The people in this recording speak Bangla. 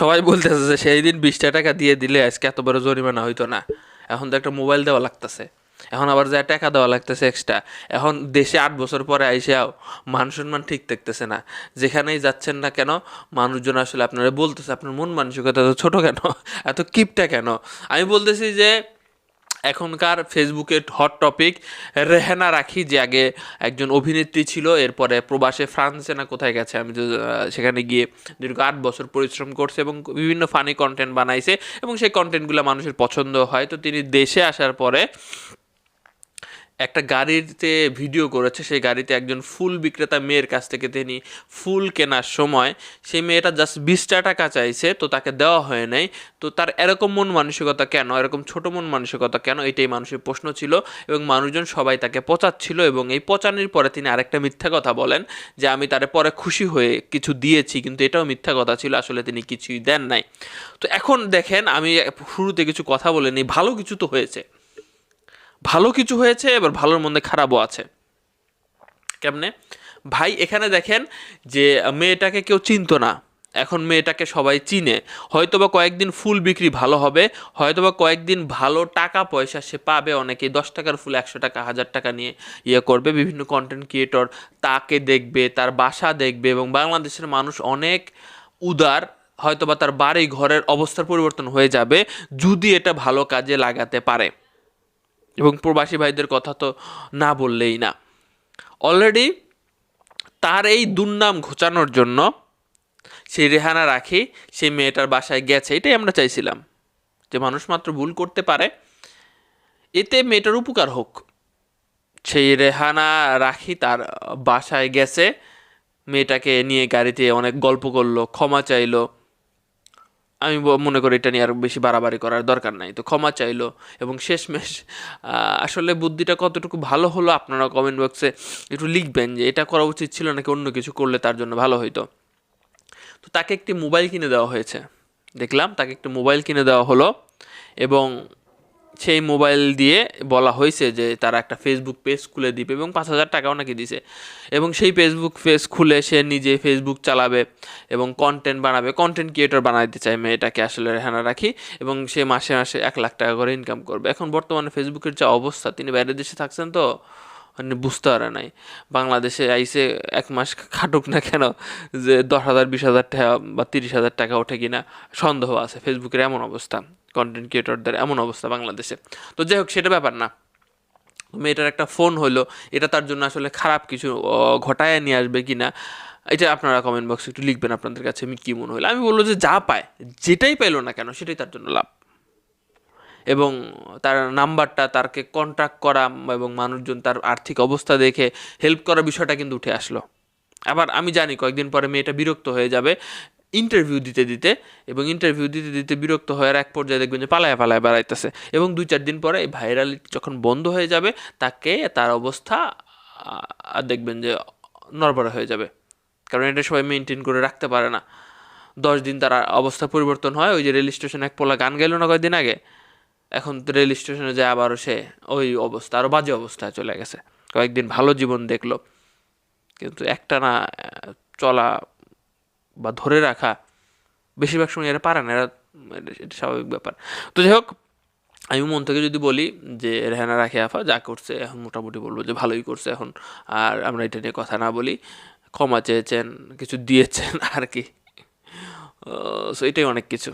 সবাই বলতেছে যে সেই দিন বিশটা টাকা দিয়ে দিলে আজকে এত বড় জরিমানা হইতো না। এখন তো একটা মোবাইল দেওয়া লাগতেছে। এখন আবার যা টাকা দেওয়া লাগতেছে এক্সট্রা এখন দেশে আট বছর পরে আইসাও মান সম্মান ঠিক থাকতেছে না। যেখানেই যাচ্ছেন না কেন, মানুষজন আসলে আপনারা বলতেছে, আপনার মন মানসিকতা এত ছোট কেন? এত কিপটা কেন? আমি বলতেছি যে এখনকার ফেসবুকের হট টপিক রেহেনা রাখি যে আগে একজন অভিনেত্রী ছিল, এরপরে প্রবাসে ফ্রান্সে না কোথায় গেছে, আমি তো সেখানে গিয়ে দীর্ঘ আট বছর পরিশ্রম করছে এবং বিভিন্ন ফানি কন্টেন্ট বানাইছে এবং সেই কন্টেন্টগুলো মানুষের পছন্দ হয়। তো তিনি দেশে আসার পরে একটা গাড়িতে ভিডিও করেছে, সেই গাড়িতে একজন ফুল বিক্রেতা মেয়ের কাছ থেকে তিনি ফুল কেনার সময় সেই মেয়েটা জাস্ট বিশটা টাকা চাইছে, তো তাকে দেওয়া হয় নাই। তো তার এরকম মন মানসিকতা কেন? এরকম ছোট মন মানসিকতা কেন? এটাই মানুষের প্রশ্ন ছিল এবং মানুষজন সবাই তাকে পচাচ্ছিল এবং এই পচানির পরে তিনি আরেকটা মিথ্যা কথা বলেন যে আমি তারে পরে খুশি হয়ে কিছু দিয়েছি, কিন্তু এটাও মিথ্যা কথা ছিল, আসলে তিনি কিছুই দেন নাই। তো এখন দেখেন, আমি শুরুতে কিছু কথা বলে বলিনি, ভালো কিছু তো হয়েছে। ভালো কিছু হয়েছে, এবার ভালোর মধ্যে খারাপও আছে। কেমনে? ভাই এখানে দেখেন যে, মেয়েটাকে কেউ চিনতো না। এখন মেয়েটাকে সবাই চিনে। হয়তোবা কয়েকদিন ফুল বিক্রি ভালো হবে, হয়তোবা কয়েকদিন ভালো টাকা পয়সা সে পাবে অনেকে দশ টাকার ফুল, একশো টাকা, হাজার টাকা নিয়ে ইয়ে করবে, বিভিন্ন কন্টেন্ট ক্রিয়েটর তাকে দেখবে, তার বাসা দেখবে এবং বাংলাদেশের মানুষ অনেক উদার, হয়তোবা তার বাড়ি ঘরের অবস্থার পরিবর্তন হয়ে যাবে, যদি এটা ভালো কাজে লাগাতে পারে। এবং প্রবাসী ভাইদের কথা তো না বললেই না। অলরেডি তার এই দুর্নাম ঘোচানোর জন্য সেই রেহানা রাখি, সেই মেয়েটার বাসায় গেছে, এটাই আমরা চাইছিলাম। যে মানুষ মাত্র ভুল করতে পারে, এতে মেয়েটার উপকার হোক। সেই রেহানা রাখি তার বাসায় গেছে, মেয়েটাকে নিয়ে গাড়িতে অনেক গল্প করল, ক্ষমা চাইলো আমি মনে করি এটা নিয়ে আর বেশি বাড়াবাড়ি করার দরকার নাই। তো ক্ষমা চাইলো এবং শেষমেশ আসলে বুদ্ধিটা কতটুকু ভালো হলো আপনারা কমেন্ট বক্সে একটু লিখবেন যে এটা করা উচিত ছিল নাকি অন্য কিছু করলে তার জন্য ভালো হইতো। তো তাকে একটি মোবাইল কিনে দেওয়া হয়েছে। দেখলাম তাকে একটি মোবাইল কিনে দেওয়া হলো এবং সেই মোবাইল দিয়ে বলা হয়েছে যে তারা একটা ফেসবুক পেজ খুলে দিবে এবং পাঁচ হাজার টাকাও নাকি দিছে। এবং সেই ফেসবুক পেজ খুলে সে নিজে ফেসবুক চালাবে এবং কন্টেন্ট বানাবে। কন্টেন্ট ক্রিয়েটর বানাইতে চায় মেয়েটাকে আসলে রেহানা রাখি এবং সে মাসে মাসে এক লাখ টাকা করে ইনকাম করবে। এখন বর্তমানে ফেসবুকের যা অবস্থা, তিনি বাইরের দেশে থাকছেন তো মানে বুঝতে পারে নাই। বাংলাদেশে আইসে এক মাস খাটুক না কেন যে দশ হাজার, বিশ হাজার টাকা বা তিরিশ হাজার টাকা ওঠে কিনা, সন্দেহ আছে। ফেসবুকের এমন অবস্থা। কন্টেন্ট ক্রিয়েটরদের এমন অবস্থা বাংলাদেশে। তো যাই হোক, সেটা ব্যাপার না। মেয়েটার একটা ফোন হলো, এটা তার জন্য আসলে খারাপ কিছু ঘটায় নিয়ে আসবে কি না এটা আপনারা কমেন্ট বক্সে একটু লিখবেন আপনাদের কাছে, আমি কী মনে হলো। আমি বলব যে যা পায়, যেটাই পাইলো না কেন, সেটাই তার জন্য লাভ। এবং তার নাম্বারটা, তারকে কন্ট্যাক্ট করা এবং মানুষজন তার আর্থিক অবস্থা দেখে হেল্প করার বিষয়টা কিন্তু উঠে আসলো। আবার আমি জানি কয়েকদিন পরে মেয়েটা বিরক্ত হয়ে যাবে ইন্টারভিউ দিতে দিতে এবং ইন্টারভিউ দিতে দিতে বিরক্ত হওয়ার এক পর্যায়ে দেখবেন যে পালায় পালায় বেড়াইতেছে। এবং দুই চার দিন পরে এই ভাইরাল যখন বন্ধ হয়ে যাবে, তাকে তার অবস্থা দেখবেন যে নড়বড়ে হয়ে যাবে। কারণ এটা সবাই মেনটেন করে রাখতে পারে না। দশ দিন তার অবস্থা পরিবর্তন হয়, ওই যে রেল স্টেশনে এক পোলা গান গেল না কয়েকদিন আগে? এখন রেল স্টেশনে যায় আবারও সে ওই অবস্থা আরও বাজে অবস্থায় চলে গেছে। কয়েকদিন ভালো জীবন দেখল। কিন্তু একটা না চলা বা ধরে রাখা, বেশিরভাগ সময় এরা পারে না, এরা, এটা- স্বাভাবিক ব্যাপার। তো যাই হোক, আমি মন থেকে যদি বলি যে, রেহানা, রাখে আফা, যা করছে, এখন মোটামুটি বলব যে, ভালোই করছে এখন। আর আমরা এটা নিয়ে কথা না বলি, ক্ষমা চেয়েছেন, কিছু দিয়েছেন, আর কি। সো এটাই অনেক কিছু।